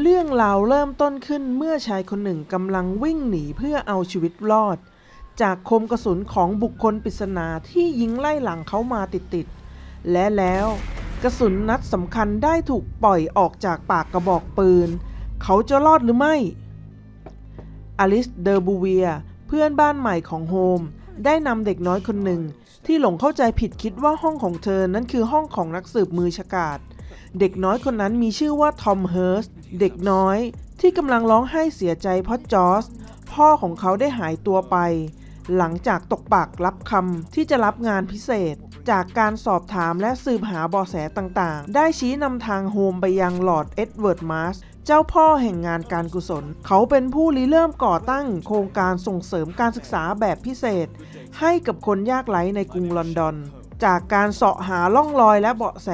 เรื่องราวเริ่มต้นขึ้นเมื่อชายคนหนึ่งกำลังวิ่งหนีเพื่อเอาชีวิตรอด จากคมกระสุนของบุคคลปริศนาที่ยิงไล่หลังเขามาติดๆ และแล้วกระสุนนัดสำคัญได้ถูกปล่อยออกจากปากกระบอกปืน เขาจะรอดหรือไม่ อลิสเดอร์บูเวีย เพื่อนบ้านใหม่ของโฮม ได้นำเด็กน้อยคนหนึ่ง ที่หลงเข้าใจผิดคิดว่าห้องของเธอนั้นคือห้องของนักสืบมือฉกาจ เด็กน้อยคนนั้นมีชื่อว่าทอมเฮิร์สเด็กน้อยที่กำลังร้องไห้เสียใจเพราะจอร์จพ่อของเขาได้หายตัวไป หลังจากตกปากรับคำที่จะรับงานพิเศษ จากการสอบถามและสืบหาเบาะแสต่างๆ ได้ชี้นำทางโฮมไปยังลอร์ดเอ็ดเวิร์ดมาร์สเจ้าพ่อแห่งงานการกุศล เขาเป็นผู้ริเริ่มก่อตั้งโครงการส่งเสริมการศึกษาแบบพิเศษ ให้กับคนยากไร้ในกรุงลอนดอน จากการเสาะหาล่องรอยและเบาะแส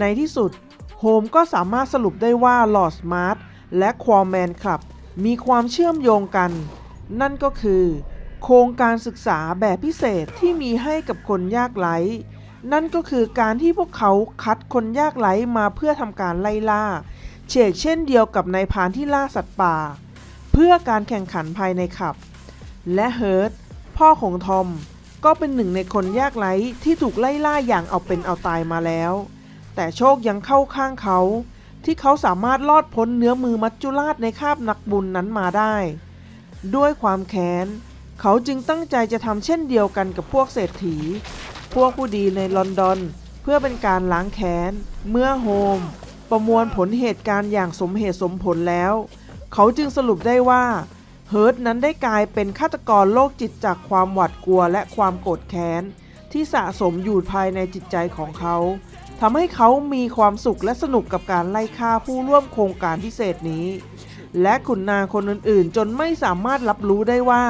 ในที่สุดโฮมก็สามารถสรุปได้ว่าลอสมาร์ทและควอแมนคลับมีความเชื่อมโยงกัน นั่นก็คือ โครงการศึกษาแบบพิเศษที่มีให้กับคนยากไร้ นั่นก็คือการที่พวกเขาคัดคนยากไร้มาเพื่อทำการไล่ล่าเชกเช่นเดียวกับนายพานที่ล่าสัตว์ป่า เพื่อการแข่งขันภายในขับ และเฮิร์ตพ่อของทอมก็เป็นหนึ่งในคนยากไร้ที่ถูกไล่ล่าอย่างเอาเป็นเอาตายมาแล้ว แต่โชคยังเข้าข้างเขา ที่เขาสามารถลอดพ้นเนื้อมือมัจจุราชในคาบนักบุญนั้นมาได้ ด้วยความแค้น เขาจึงตั้งใจจะทำเช่นเดียวกันกับพวกเศรษฐี พวกผู้ดีในลอนดอน เพื่อเป็นการล้างแค้น เมื่อโฮม ประมวลผลเหตุการณ์อย่างสมเหตุสมผลแล้ว เขาจึงสรุปได้ว่าเฮิร์ตนั้นได้กลายเป็นฆาตกรโรคจิตจากความหวาดกลัวและความโกรธแค้น ที่สะสมอยู่ภายในจิตใจของเขา ทำให้เขามีความสุขและสนุกกับการไล่ฆ่าผู้ร่วมโครงการพิเศษนี้ และขุนนางคนอื่นๆ จนไม่สามารถรับรู้ได้ว่า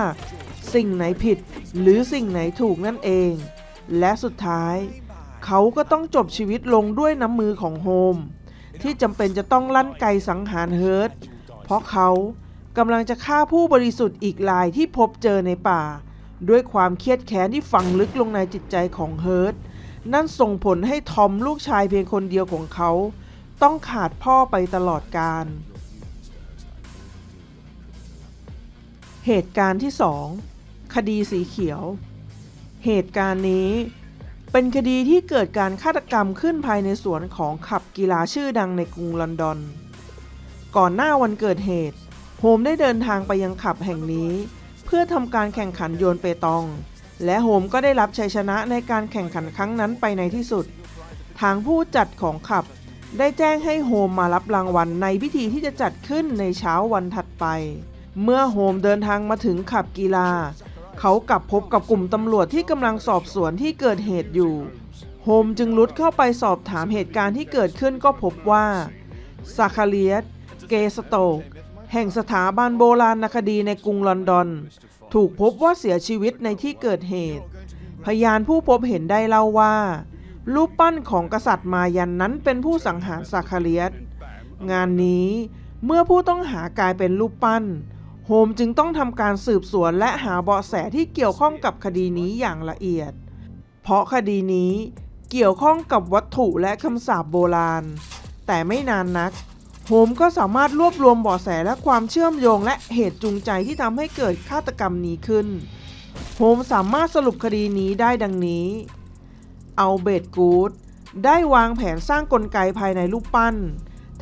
สิ่งไหนผิดหรือสิ่งไหนถูกนั่นเอง และสุดท้าย เขาก็ต้องจบชีวิตลงด้วยน้ำมือของโฮม ที่จำเป็นจะต้องลั่นไกสังหารเฮิร์ตเพราะเขากำลังจะฆ่าผู้บริสุทธิ์อีกรายที่พบเจอในป่า ด้วยความเครียดแค้นที่ฝังลึกลงในจิตใจของเฮิร์ต นั่นส่งผลให้ทอมลูกชายเพียงคนเดียวของเขา ต้องขาดพ่อไปตลอดกาลเหตุการณ์ที่ 2 คดีสีเขียว เหตุการณ์นี้เป็นคดีที่เกิดการฆาตกรรมขึ้นภายในสวนของขับกีฬาชื่อดังในกรุงลอนดอน ก่อนหน้าวันเกิดเหตุ โฮมได้เดินทางไปยังขับแห่งนี้ เพื่อทำการแข่งขันโยนเปตอง และโฮมก็ได้รับชัยชนะในการแข่งขันครั้งนั้นไปในที่สุด ทางผู้จัดของขับ ได้แจ้งให้โฮมมารับรางวัลในพิธีที่จะจัดขึ้นในเช้าวันถัดไป เมื่อโฮมเดินทางมาถึงขับกีฬา เขากลับพบกับกลุ่มตำรวจที่กำลังสอบสวนที่เกิดเหตุอยู่โฮมจึงลุดเข้าไปสอบถามเหตุการณ์ที่เกิดขึ้นก็พบว่าซาคาเลียส เกสโตก แห่งสถาบันโบราณคดีในกรุงลอนดอน ถูกพบว่าเสียชีวิตในที่เกิดเหตุ พยานผู้พบเห็นได้เล่าว่า รูปปั้นของกษัตริย์มายันนั้นเป็นผู้สังหารซาคาเลียสงานนี้เมื่อผู้ต้องหากลายเป็นรูปปั้น โฮมจึงต้องทำการสืบสวนและหาเบาะแสที่เกี่ยวข้องกับคดีนี้อย่างละเอียด เพราะคดีนี้เกี่ยวข้องกับวัตถุและคำสาปโบราณ แต่ไม่นานนัก โฮมก็สามารถรวบรวมเบาะแสและความเชื่อมโยงและเหตุจูงใจที่ทำให้เกิดฆาตกรรมนี้ขึ้น โฮมสามารถสรุปคดีนี้ได้ดังนี้ เอาเบตกูดได้วางแผนสร้างกลไกภายในรูปปั้น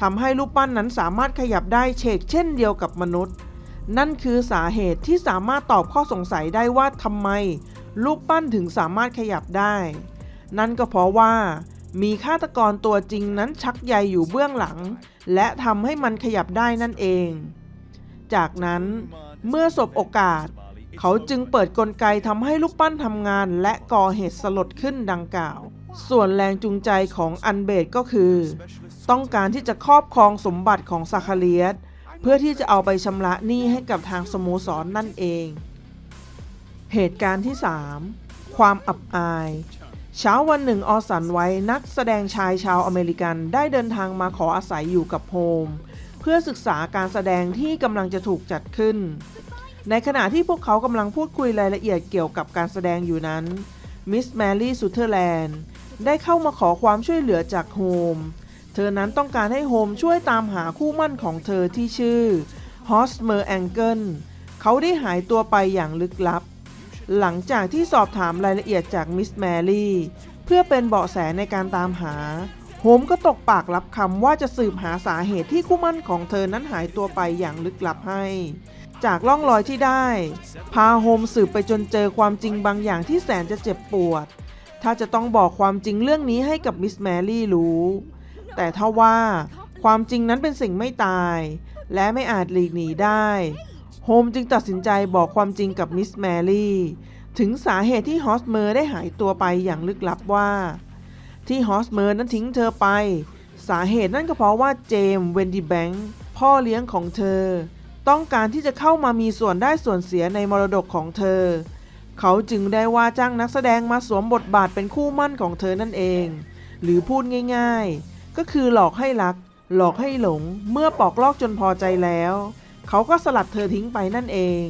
ทำให้รูปปั้นนั้นสามารถขยับได้เชกเช่นเดียวกับมนุษย์ นั่นคือสาเหตุที่สามารถตอบข้อสงสัยได้ว่าทำไมรูปปั้นถึงสามารถขยับได้ นั่นก็เพราะว่า มีฆาตกรตัวจริงนั้นชักใยอยู่เบื้องหลัง และทำให้มันขยับได้นั่นเอง จากนั้นเมื่อสบโอกาส เขาจึงเปิดกลไกทำให้ลูกปั้นทำงานและก่อเหตุสลดขึ้นดังกล่าว ส่วนแรงจูงใจของอันเบดก็คือ ต้องการที่จะครอบครองสมบัติของซาคาเลียสเพื่อที่จะเอาไปชำระหนี้ให้กับทางสโมสรนนั่นเอง เหตุการณ์ที่ 3 ความอับอาย เช้าวันหนึ่งออสันไว้นักแสดงชายชาวอเมริกันได้เดินทางมาขออาศัยอยู่กับโฮม เพื่อศึกษาการแสดงที่กำลังจะถูกจัดขึ้น ในขณะที่พวกเขากำลังพูดคุยรายละเอียดเกี่ยวกับการแสดงอยู่นั้นมิสแมรี่ซูเทอร์แลนด์ได้เข้ามาขอความช่วยเหลือจากโฮม เธอนั้นต้องการให้โฮมช่วยตามหาคู่มั่นของเธอที่ชื่อฮอสเมอร์แองเกิลเขาได้หายตัวไปอย่างลึกลับ หลังจากที่สอบถามรายละเอียดจากมิสแมรี่ เพื่อเป็นเบาะแสในการตามหา โฮมก็ตกปากรับคำว่าจะสืบหาสาเหตุที่คู่มั่นของเธอนั้นหายตัวไปอย่างลึกลับให้ จากร่องรอยที่ได้ พาโฮมสืบไปจนเจอความจริงบางอย่างที่แสนจะเจ็บปวด ถ้าจะต้องบอกความจริงเรื่องนี้ให้กับมิสแมรี่รู้ แต่ถ้าว่าความจริงนั้นเป็นสิ่งไม่ตาย และไม่อาจหลีกหนีได้ โฮมจึงตัดสินใจบอกความจริงกับมิสแมรี่ถึงสาเหตุที่ฮอสเมอร์ได้หายตัวไปอย่างลึกลับว่า ที่ฮอสเมอร์นั้นทิ้งเธอไป สาเหตุนั่นก็เพราะว่าเจมส์เวนดี้แบงค์พ่อเลี้ยงของเธอ ต้องการที่จะเข้ามามีส่วนได้ส่วนเสียในมรดกของเธอ เขาจึงได้ว่าจ้างนักแสดงมาสวมบทบาทเป็นคู่มั่นของเธอนั่นเอง หรือพูดง่าย ๆ ก็คือหลอกให้รัก หลอกให้หลง เมื่อปอกลอกจนพอใจแล้ว เขาก็สลัดเธอทิ้งไปนั่นเอง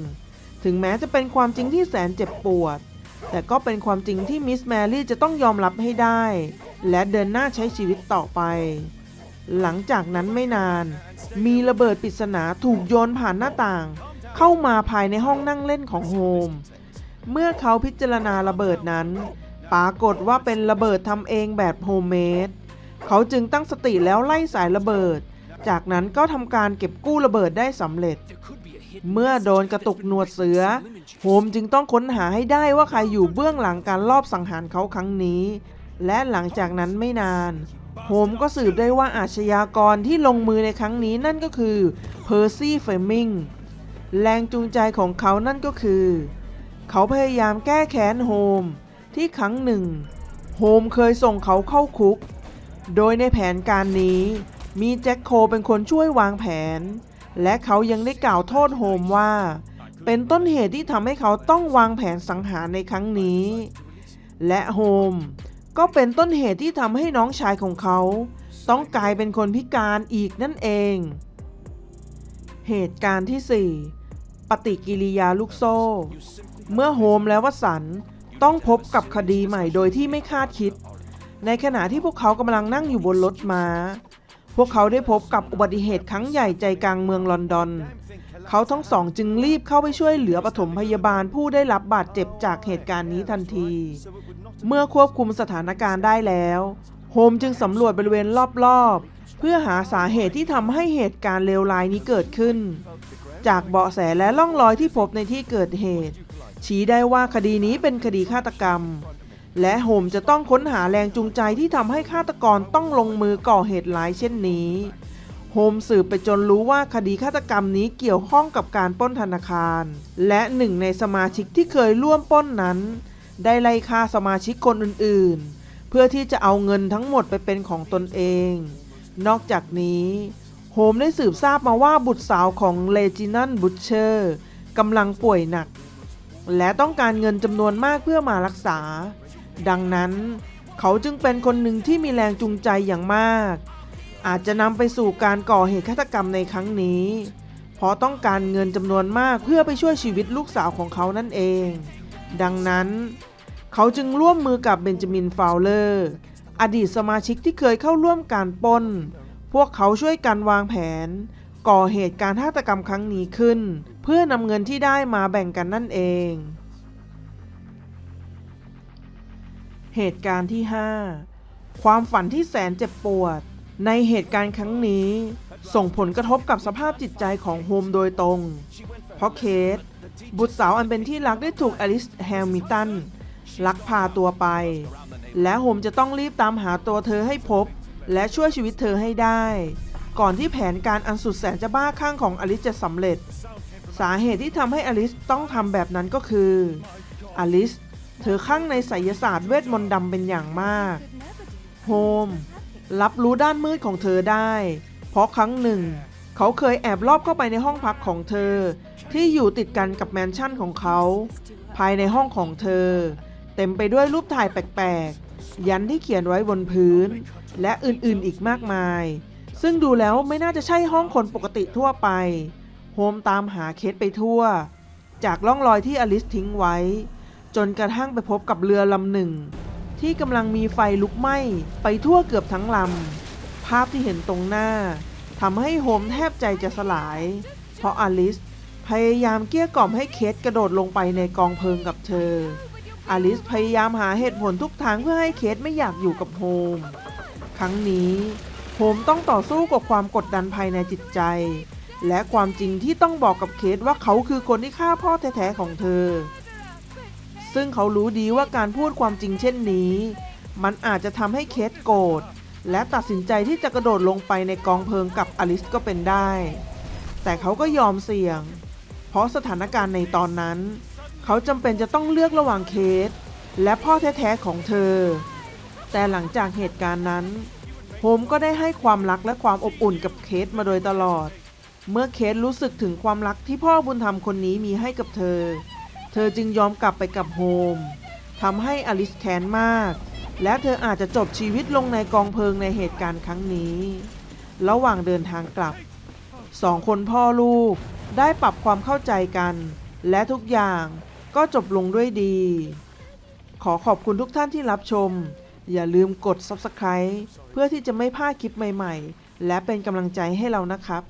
ถึงแม้จะเป็นความจริงที่แสนเจ็บปวด แต่ก็เป็นความจริงที่มิสแมรี่จะต้องยอมรับให้ได้ และเดินหน้าใช้ชีวิตต่อไป หลังจากนั้นไม่นาน มีระเบิดปริศนาถูกโยนผ่านหน้าต่าง เข้ามาภายในห้องนั่งเล่นของโฮม เมื่อเขาพิจารณาระเบิดนั้น ปรากฏว่าเป็นระเบิดทำเองแบบโฮมเมดเขาจึงตั้งสติแล้วไล่สายระเบิด จากนั้นก็ทำการเก็บกู้ระเบิดได้สำเร็จ เมื่อโดนกระตุกหนวดเสือ โฮมจึงต้องค้นหาให้ได้ว่าใครอยู่เบื้องหลังการลอบสังหารเขาครั้งนี้ และหลังจากนั้นไม่นาน โฮมก็สืบได้ว่าอาชญากรที่ลงมือในครั้งนี้นั่นก็คือเพอร์ซี่เฟลมิงแรงจูงใจของเขานั่นก็คือ เขาพยายามแก้แค้นโฮมที่ครั้งหนึ่ง โฮมเคยส่งเขาเข้าคุก โดยในแผนการนี้ มีแจ็คโคเป็นคนช่วยวางแผน และเขายังได้กล่าวโทษโฮมว่า เป็นต้นเหตุที่ทำให้เขาต้องวางแผนสังหารในครั้งนี้ และโฮมก็เป็นต้นเหตุที่ทำให้น้องชายของเขา ต้องกลายเป็นคนพิการอีกนั่นเอง เหตุการณ์ที่ 4 ปฏิกิริยาลูกโซ่ เมื่อโฮมและวสันต์ต้องพบกับคดีใหม่โดยที่ไม่คาดคิด ในขณะที่พวกเขากำลังนั่งอยู่บนรถม้า พวกเขาได้พบกับอุบัติเหตุครั้งใหญ่ใจกลางเมืองลอนดอน เขาทั้งสองจึงรีบเข้าไปช่วยเหลือปฐมพยาบาลผู้ได้รับบาดเจ็บจากเหตุการณ์นี้ทันที เมื่อควบคุมสถานการณ์ได้แล้ว โฮมจึงสำรวจบริเวณรอบๆ เพื่อหาสาเหตุที่ทำให้เหตุการณ์เลวร้ายนี้เกิดขึ้น จากเบาะแสและล่องรอยที่พบในที่เกิดเหตุ ชี้ได้ว่าคดีนี้เป็นคดีฆาตกรรม และโฮมจะต้องค้นหาแรงจูงใจที่ทำให้ฆาตกรต้องลงมือก่อเหตุร้ายเช่นนี้ โฮมสืบไปจนรู้ว่าคดีฆาตกรรมนี้เกี่ยวข้องกับการปล้นธนาคาร และหนึ่งในสมาชิกที่เคยร่วมปล้นนั้น ได้ไล่ฆ่าสมาชิกคนอื่นๆ เพื่อที่จะเอาเงินทั้งหมดไปเป็นของตนเอง นอกจากนี้โฮมได้สืบทราบมาว่าบุตรสาวของเลจินันบุชเชอร์กำลังป่วยหนัก และต้องการเงินจำนวนมากเพื่อมารักษา ดังนั้นเขาจึงเป็นคนหนึ่งที่มีแรงจูงใจอย่างมาก อาจจะนำไปสู่การก่อเหตุฆาตกรรมในครั้งนี้ เพราะต้องการเงินจำนวนมากเพื่อไปช่วยชีวิตลูกสาวของเขานั่นเอง ดังนั้น เขาจึงร่วมมือกับเบนจามินฟาวเลอร์ อดีตสมาชิกที่เคยเข้าร่วมการปล้น พวกเขาช่วยกันวางแผน ก่อเหตุการฆาตกรรมครั้งนี้ขึ้น เพื่อนำเงินที่ได้มาแบ่งกันนั่นเอง เหตุการณ์ที่ 5 ความฝันที่แสนเจ็บปวด ในเหตุการณ์ครั้งนี้ ส่งผลกระทบกับสภาพจิตใจของโฮมโดยตรง เพราะเคสบุตรสาวอันเป็นที่รักได้ถูกอลิสแฮมิลตันลักพาตัวไป และโฮมจะต้องรีบตามหาตัวเธอให้พบ และช่วยชีวิตเธอให้ได้ ก่อนที่แผนการอันสุดแสนจะบ้าคลั่งของอลิสจะสำเร็จ สาเหตุที่ทำให้อลิสต้องทำแบบนั้นก็คืออลิส เธอข้างในไสยศาสตร์เวทมนต์ดำเป็นอย่างมาก โฮม รับรู้ด้านมืดของเธอได้ เพราะครั้งหนึ่ง เขาเคยแอบลอบเข้าไปในห้องพักของเธอ ที่อยู่ติดกันกับแมนชั่นของเขา ภายในห้องของเธอ เต็มไปด้วยรูปถ่ายแปลกๆ ยันที่เขียนไว้บนพื้น และอื่นๆอีกมากมาย ซึ่งดูแล้วไม่น่าจะใช่ห้องคนปกติทั่วไป โฮมตามหาเคสไปทั่ว จากร่องรอยที่อลิสทิ้งไว้ จนกระทั่งไปพบกับเรือลำหนึ่ง ที่กำลังมีไฟลุกไหม้ไปทั่วเกือบทั้งลำ ภาพที่เห็นตรงหน้าทำให้โฮมแทบใจจะสลาย เพราะอลิสพยายามเกลี้ยกล่อมให้เคทกระโดดลงไปในกองเพลิงกับเธอ อลิสพยายามหาเหตุผลทุกทางเพื่อให้เคทไม่อยากอยู่กับโฮม ครั้งนี้โฮมต้องต่อสู้กับความกดดันภายในจิตใจ และความจริงที่ต้องบอกกับเคทว่าเขาคือคนที่ฆ่าพ่อแท้ๆของเธอ ซึ่งเขารู้ดีว่าการพูดความจริงเช่นนี้ มันอาจจะทำให้เคทโกรธและตัดสินใจที่จะกระโดดลงไปในกองเพลิงกับอลิสก็เป็นได้ แต่เขาก็ยอมเสี่ยง เพราะสถานการณ์ในตอนนั้น เขาจำเป็นจะต้องเลือกระหว่างเคทและพ่อแท้ๆของเธอ แต่หลังจากเหตุการณ์นั้นโฮมก็ได้ให้ความรักและความอบอุ่นกับเคทมาโดยตลอด เมื่อเคทรู้สึกถึงความรักที่พ่อบุญธรรมคนนี้มีให้กับเธอ เธอจึงยอมกลับไปกับโฮมทำให้อลิสแค้นมาก และเธออาจจะจบชีวิตลงในกองเพลิงในเหตุการณ์ครั้งนี้ ระหว่างเดินทางกลับสองคนพ่อลูกได้ปรับความเข้าใจกัน และทุกอย่างก็จบลงด้วยดี ขอขอบคุณทุกท่านที่รับชม อย่าลืมกด Subscribe เพื่อที่จะไม่พลาดคลิปใหม่ ๆ และเป็นกำลังใจให้เรานะครับ